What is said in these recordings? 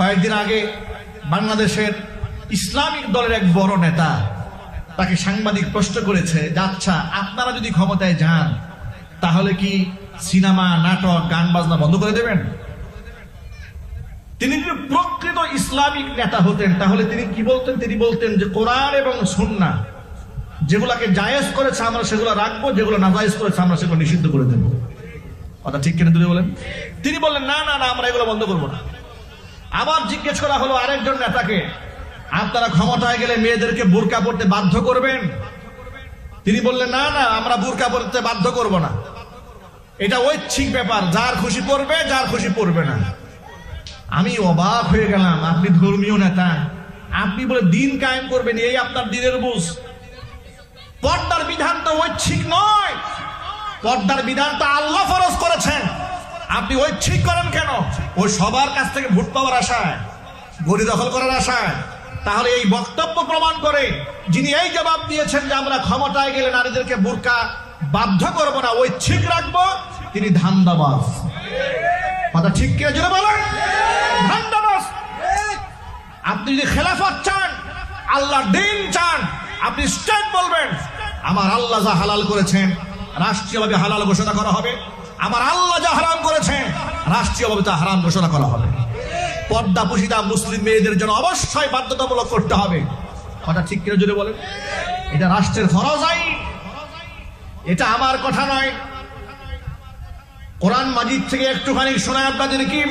কয়েকদিন আগে বাংলাদেশের ইসলামিক দলের এক বড় নেতা তাকে সাংবাদিক প্রশ্ন করেছে আচ্ছা আপনারা যদি ক্ষমতায় যান, তাহলে কি সিনেমা, নাটক, গান বাজনা বন্ধ করে দেবেন? তিনি যদি প্রকৃত ইসলামিক নেতা হতেন, তাহলে তিনি কি বলতেন? তিনি বলতেন যে, কোরআন এবং সুন্না যেগুলাকে জায়েজ করেছে আমরা সেগুলো রাখব, যেগুলো না জায়েজ করেছে আমরা সেগুলো নিষিদ্ধ করে দেবো। কথা ঠিক কিনা তিনি বলেন? তিনি বললেন, না না না, আমরা এগুলো বন্ধ করব না। আবার জিজ্ঞেস করা হলো আরেকজন নেতাকে আপনারা ক্ষমতায় গেলে মেয়েদেরকে বোরকা পড়তে বাধ্য করবেন? তিনি বললেন, না না, আমরা বোরকা পড়তে বাধ্য করব না। এটা ঐচ্ছিক ব্যাপার, যার খুশি পড়বে, যার খুশি পড়বে না। আমি অবাক হয়ে গেলাম, আপনি ধর্মীয় নেতা, আপনি বলে দিন কায়েম করবেন, এই আপনার দিনের বুঝ। পর্দার বিধান তো ঐচ্ছিক নয়, পর্দার বিধান তো আল্লাহ ফরজ করেছেন। আপনি ওই ঠিক করেন কেন? ওই সবার কাছ থেকে ভোট পাওয়ার আশায় গড়ি দখল করার আশায়। তাহলে এই বক্তব্য প্রমাণ করে যিনি এই জবাব দিয়েছেন যে আমরা ক্ষমতায় গেলে নারীদেরকে বোরকা বাধ্য করব না, ওই ঠিক রাখব, তিনি ধান্দাবাজ। কথা ঠিক কিনা জুড়ে বলেন? ধান্দাবাজ। আপনি যদি খেলাফত চান আল্লাহ দিন চান, আপনি স্টেট বলবেন, আমার আল্লাহ যা হালাল করেছেন, রাষ্ট্রীয়ভাবে হালাল ঘোষণা করা হবে। আমার আল্লাহ যা হারাম করেছেন, রাষ্ট্রীয়ভাবে তা হারাম ঘোষণা করা হবে। পর্দা পুশিদা মুসলিম মেয়েদের জন্য অবশ্যই বাধ্যতামূলক করতে হবে। কথা ঠিক কিনা জুড়ে বলেন? এটা রাষ্ট্রের ফরজ আইন। এটা আমার কথা নয়। কোরআন মাজিদ থেকে একটুখানি শোনায় আপনাদের কি?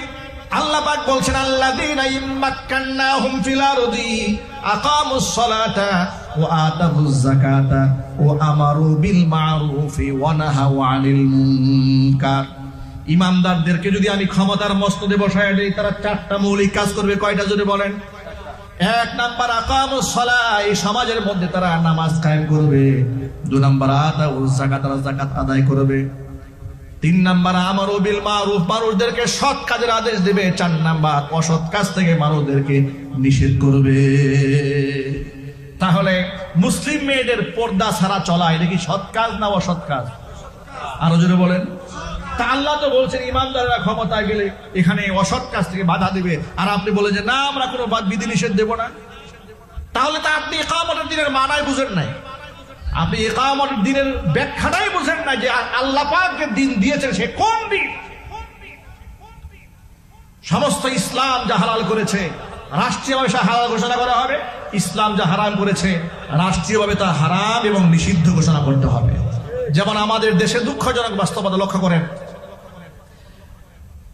আল্লাহ পাক বলছেন ফিল আরদি আকামুস সালাতা ওয়া আতাবুজ যাকাতা ওয়া আমারু বিল মা'রুফি ওয়া নাহাউ আনিল মুনকার। ইমানদারদেরকে যদি আমি ক্ষমতার মস্তদে বসায় দেই, তারা চারটা মৌলিক কাজ করবে। কয়টা যদি বলেন? এক নাম্বার, আকামুস সালাহ। এই সমাজের মধ্যে তারা নামাজ কায়েম করবে। দু নাম্বার আতাবুজ যাকাত, তারা যাকাত আদায় করবে। তিন নাম্বার, আমার বিল মারুফ। মানুষদেরকে সৎ কাজের আদেশ দেবে। চার নাম্বার, অসৎ কাজ থেকে মানুষদেরকে নিষেধ করবে। তাহলে মুসলিম মেয়েদের পর্দা ছাড়া চলা, এটা কি সৎ কাজ না অসৎ কাজ? আরও জোরে বলেন। তা আল্লাহ তো বলছেন, ইমানদাররা ক্ষমতায় গেলে এখানে অসৎ কাজ থেকে বাধা দিবে। আর আপনি বলে যে, না, আমরা কোনো বিধি নিষেধ দেবো না। তাহলে তা আপনি একামতের দিনের মানায় বুঝেন নাই। আপনি একামত দিনের ব্যাখ্যাটাই বুঝেন না যে আল্লাহ পাক দিন দিয়েছেন, সে কোন দিন? সমস্ত ইসলাম যা হালাল করেছে, রাষ্ট্রীয়ভাবে সে হালাল ঘোষণা করা হবে। ইসলাম যা হারাম করেছে, রাষ্ট্রীয়ভাবে তা হারাম এবং নিষিদ্ধ ঘোষণা করতে হবে। যেমন আমাদের দেশে দুঃখজনক বাস্তবতা লক্ষ্য করেন।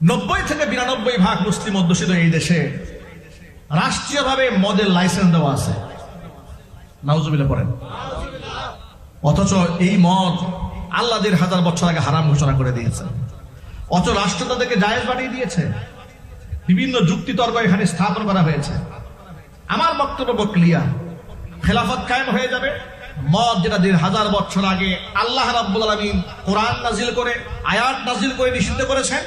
নব্বই থেকে বিরানব্বই ভাগ মুসলিম অধ্যুষিত এই দেশে রাষ্ট্রীয়ভাবে মদের লাইসেন্স দেওয়া আছে। নাউজুবিল্লাহ পড়েন। অথচ এই মদ আল্লাহ দেড় হাজার বছর আগে হারাম ঘোষণা করে দিয়েছেন। অথচ রাষ্ট্র তাদেরকে জায়েজ বানিয়ে দিয়েছে। বিভিন্ন যুক্তি তর্ক এখানে স্থাপন করা হয়েছে। আমার বক্তব্য ক্লিয়ার খেলাফত কায়েম হয়ে যাবে। মদ যেটা দেড় হাজার বছর আগে আল্লাহ রাব্বুল আলামিন কোরআন নাজিল করে, আয়াত নাজিল করে নিষিদ্ধ করেছেন,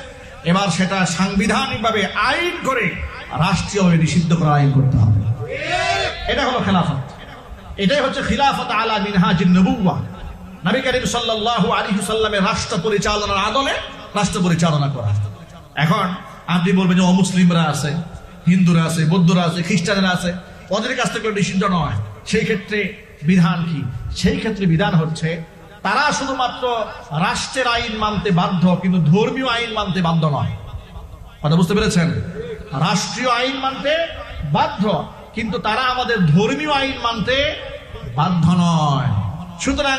এবার সেটা সাংবিধানিকভাবে আইন করে রাষ্ট্রীয়ভাবে নিষিদ্ধ করা আইন করতে হবে। এটা হলো খেলাফত। এটাই হচ্ছে খিলাফত আলা মিনহাজিন নবুয়া নবী করিম সাল্লাল্লাহু আলাইহি সাল্লামের রাষ্ট্র পরিচালনার আদলে রাষ্ট্র পরিচালনা করা। এখন আপনি বলবেন যে অমুসলিমরা আছে। হিন্দুরা আছে, বৌদ্ধরা আছে, খ্রিস্টানরা আছে, ওদের কাছ থেকে নিষিদ্ধ নয়। সেই ক্ষেত্রে বিধান কি? সেই ক্ষেত্রে বিধান হচ্ছে, তারা শুধুমাত্র রাষ্ট্রের আইন মানতে বাধ্য, কিন্তু ধর্মীয় আইন মানতে বাধ্য নয়। কথা বুঝতে পেরেছেন? রাষ্ট্রীয় আইন মানতে বাধ্য, কিন্তু তারা আমাদের ধর্মীয় আইন মানতে বাধ্য নয়। সুতরাং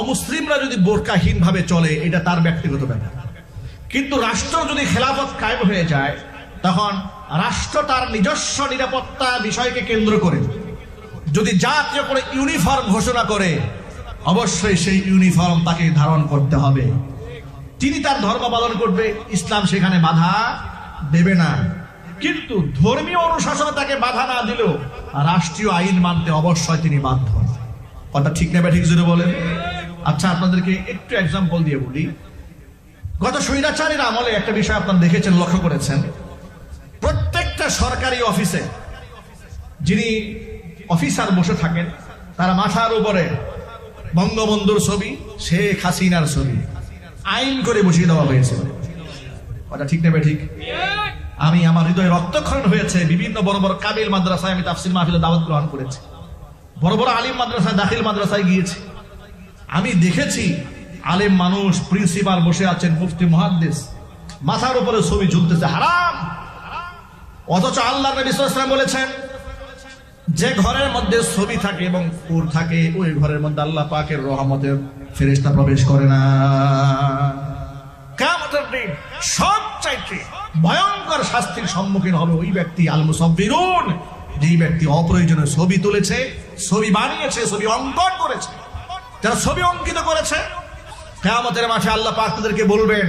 অমুসলিমরা যদি বোরকাহীন ভাবে চলে, এটা তার ব্যক্তিগত ব্যাপার। কিন্তু রাষ্ট্র যদি খেলাফত কায়েম হয়ে যায়, তখন রাষ্ট্র তার নিজস্ব নিরাপত্তা বিষয়কে কেন্দ্র করে। যদি জাতীয় করে ইউনিফর্ম ঘোষণা করে, অবশ্যই সেই ইউনিফর্ম তাকে ধারণ করতে হবে। তিনি তার ধর্ম পালন করবে, ইসলাম সেখানে বাধা দেবে না। কিন্তু ধর্মীয় অনুশাসনে তাকে বাধা না দিলেও রাষ্ট্রীয় আইন মানতে অবশ্যই তিনি বাধ্য। কথা ঠিক নেবে ঠিক জুড়ে বলেন? আচ্ছা আপনাদেরকে একটু এক্সাম্পল দিয়ে বলি। গত স্বৈরাচারীর আমলে একটা বিষয় আপনারা দেখেছেন, লক্ষ্য করেছেন। প্রত্যেকটা সরকারি অফিসে, যিনি অফিসার বসে থাকেন, তারা মাথার উপরে বঙ্গবন্ধুর ছবি, শেখ হাসিনার ছবি। আইন করে বসিয়ে দেওয়া হয়েছিল। কথা ঠিক নেবে ঠিক? আমি আমার হৃদয়ে রক্তক্ষরণ হয়েছে, বিভিন্ন বড় বড় কাবিল মাদ্রাসায় আমি তাফসিল মাহফিলে দাওয়াত গ্রহণ করেছি। বড় বড় আলিম মাদ্রাসায়, দাখিল মাদ্রাসায় গিয়েছি। আমি দেখেছি আলেম মানুষ, প্রিন্সিপাল বসে আছেন, মুফতি, মহাদ্দেশ। মাথার উপরে ছবি ঝুলতেছে, হারাম! অথচ আল্লাহ নবী বলেছেন, যে ঘরের মধ্যে ছবি থাকে এবং ফুর থাকে, ওই ঘরের মধ্যে আল্লাহ পাকের রহমতের ফেরেশতা প্রবেশ করে না। দিন সবচাইতে ভয়ঙ্কর শাস্তির সম্মুখীন ওই ব্যক্তি যেই ব্যক্তি ছবি তুলেছে, ছবি বানিয়েছে, ছবি অঙ্কন করেছে ছবি অঙ্কিত করেছে। আল্লাহ বলবেন,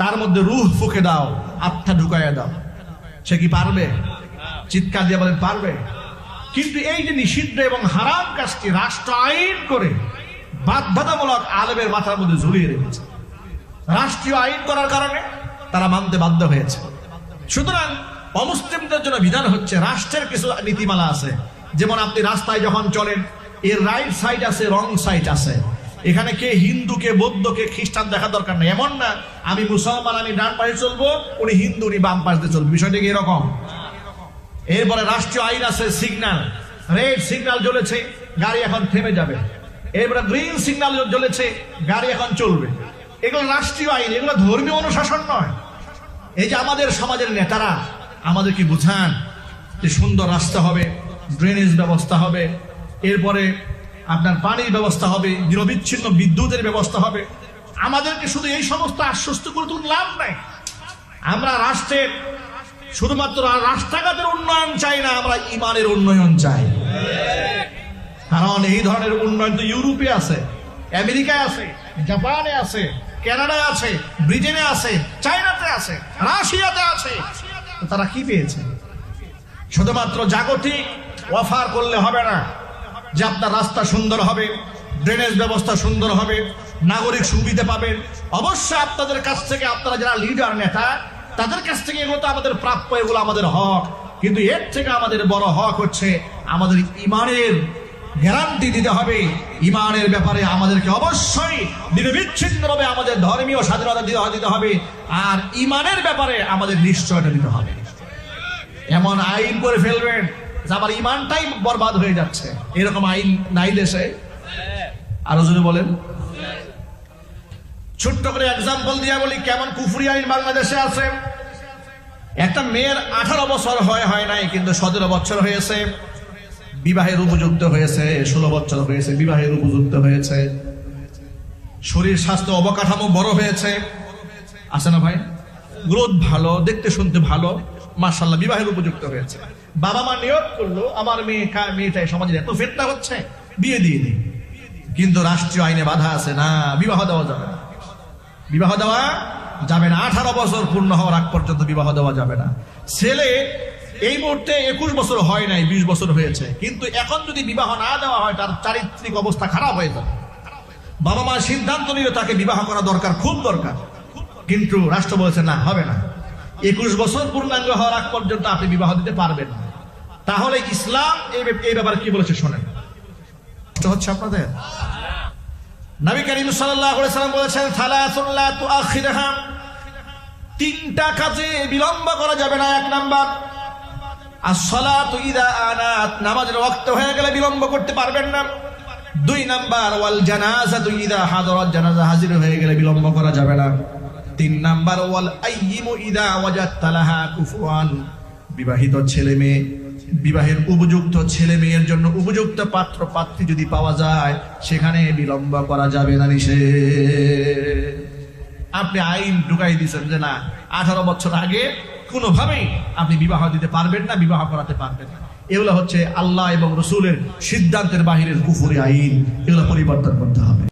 তার মধ্যে রুহ ফুকে দাও, আত্মা ঢুকাইয়া দাও। সে কি পারবে? চিৎকার দিয়ে বলেন, পারবে। কিন্তু এই যে নিষিদ্ধ এবং হারাম কাজটি রাষ্ট্র আইন করে, বাধ্যতামূলক আলেমের মাথার মধ্যে ঝুলিয়ে রেখেছে। রাষ্ট্রীয় আইন করার কারণে তারা মানতে বাধ্য হয়েছে। সুতরাং অমুসলিমদের জন্য বিধান হচ্ছে, রাষ্ট্রের কিছু নীতিমালা আছে। যেমন আপনি রাস্তায় যখন চলেন, এর রাইট সাইড আছে রং সাইড আছে। এখানে কে হিন্দু, কে বৌদ্ধ, কে খ্রিস্টান দেখা দরকার নেই। এমন না, আমি মুসলমান, আমি ডান পাশে চলবো, উনি হিন্দু, উনি বাম পাশে চলবে। বিষয়টা কি এরকম? এরপরে রাষ্ট্রীয় আইন আছে, সিগন্যাল। রেড সিগন্যাল জ্বলেছে, গাড়ি এখন থেমে যাবে। এরপরে গ্রিন সিগন্যাল জ্বলেছে, গাড়ি এখন চলবে। এগুলো রাষ্ট্রীয় আইন, এগুলো ধর্মীয় অনুশাসন নয়। এই যে আমাদের সমাজের নেতারা আমাদেরকে বুঝান? যে সুন্দর রাস্তা হবে ড্রেনেজ ব্যবস্থা হবে। এরপরে আপনার পানির ব্যবস্থা হবে, নিরবিচ্ছিন্ন বিদ্যুতের ব্যবস্থা হবে। আমাদেরকে শুধু এই সমস্ত আশ্বস্ত করে তুল লাভ নাই। আমরা রাষ্ট্রের, শুধুমাত্র রাস্তাঘাটের উন্নয়ন চাই না, আমরা ইমানের উন্নয়ন চাই। কারণ এই ধরনের উন্নয়ন তো ইউরোপে আছে, আমেরিকায় আছে, জাপানে আছে, কানাডায় আছে, ব্রিটেনে আছে, চায়নাতে আছে, রাশিয়াতে আছে। তারা কি পেয়েছে? শুধুমাত্র জাগতিক অফার করলে হবে না। যে আপনার রাস্তা সুন্দর হবে ড্রেনেজ ব্যবস্থা সুন্দর হবে, নাগরিক সুবিধা পাবেন অবশ্যই আপনাদের কাছ থেকে, আপনারা যারা লিডার নেতা, তাদের কাছ থেকে এগুলো তো আমাদের প্রাপ্য, এগুলো আমাদের হক। কিন্তু এর থেকে আমাদের বড় হক হচ্ছে আমাদের ইমানের গ্যারান্টি দিতে হবে। ইমানের ব্যাপারে আমাদেরকে অবশ্যই নিরবিচ্ছিন্নভাবে আমাদের ধর্মীয় স্বাধীনতা দিতে হবে। আর ইমানের ব্যাপারে আমাদের নিশ্চয়টা দিতে হবে। এমন আইন করে ফেলবেন যে আমার ইমানটাই বরবাদ হয়ে যাচ্ছে। এরকম আইন নাই দেশে আরও যদি বলেন। ছোট্ট করে এক্সাম্পল দিয়ে বলি, কেমন কুফুরি আইন বাংলাদেশে আছে? একটা মেয়ের আঠারো বছর হয় হয় নাই, কিন্তু সতেরো বছর হয়েছে। বিবাহের উপযুক্ত হয়েছে, ষোলো বছর হয়েছে, বিবাহের উপযুক্ত হয়েছে। শরীর স্বাস্থ্য অবকাঠামো বড় হয়েছে। আছে না ভাই? গ্রোথ ভালো, দেখতে শুনতে ভালো। মার্শাল্লাহ বিবাহের উপযুক্ত হয়েছে। বাবা মা নিয়োগ করল, আমার মেয়ে মেয়েটাই সমাজের এত ফেটনা হচ্ছে, বিয়ে দিয়ে দিই কিন্তু রাষ্ট্রীয় আইনে বাধা আছে না, বিবাহ দেওয়া যাবে না। বিবাহ দেওয়া যাবে না, আঠারো বছর পূর্ণ হওয়ার আগ পর্যন্ত বিবাহ দেওয়া যাবে না। ছেলে এই মুহূর্তে একুশ বছর হয় নাই, বিশ বছর হয়েছে। কিন্তু এখন যদি বিবাহ না দেওয়া হয়, তার চারিত্রিক অবস্থা খারাপ হয়ে যাবে। বাবা মা সিদ্ধান্ত নিলে তাকে বিবাহ করা দরকার, খুব দরকার। কিন্তু রাষ্ট্র বলেছে, না, হবে না। একুশ বছর পূর্ণাঙ্গ হওয়ার আগ পর্যন্ত আপনি বিবাহ দিতে পারবেন তাহলে ইসলাম এই ব্যাপারে কি বলেছে শোনেন। হচ্ছে আপনাদের। নবী করিম সাল্লাম বলেছেন তিনটা কাজে বিলম্ব করা যাবে না, এক নাম্বার। idha আনাত, নামাজের ওয়াক্ত হয়ে গেলে বিলম্ব করতে পারবেন না। দুই নাম্বার জানাজা হাজির হয়ে গেলে বিলম্ব করা যাবে না। তিন নাম্বার, ওয়াল আইয়িমু ইদা ওয়াজাদতা লাহা কুফুয়ান। বিবাহিত ছেলে মেয়ে, বিবাহের উপযুক্ত ছেলে মেয়ের জন্য উপযুক্ত পাত্র, পাত্রী যদি পাওয়া যায়, সেখানে বিলম্ব করা যাবে না নিষেধ। আপনি আইন ঢুকাই দিয়েছেন যে না, আঠারো বছর আগে কোনোভাবেই আপনি বিবাহ দিতে পারবেন না, বিবাহ করাতে পারবেন না। এগুলো হচ্ছে আল্লাহ এবং রসুলের সিদ্ধান্তের বাহিরের কুফুরি আইন, এগুলো পরিবর্তন করতে হবে।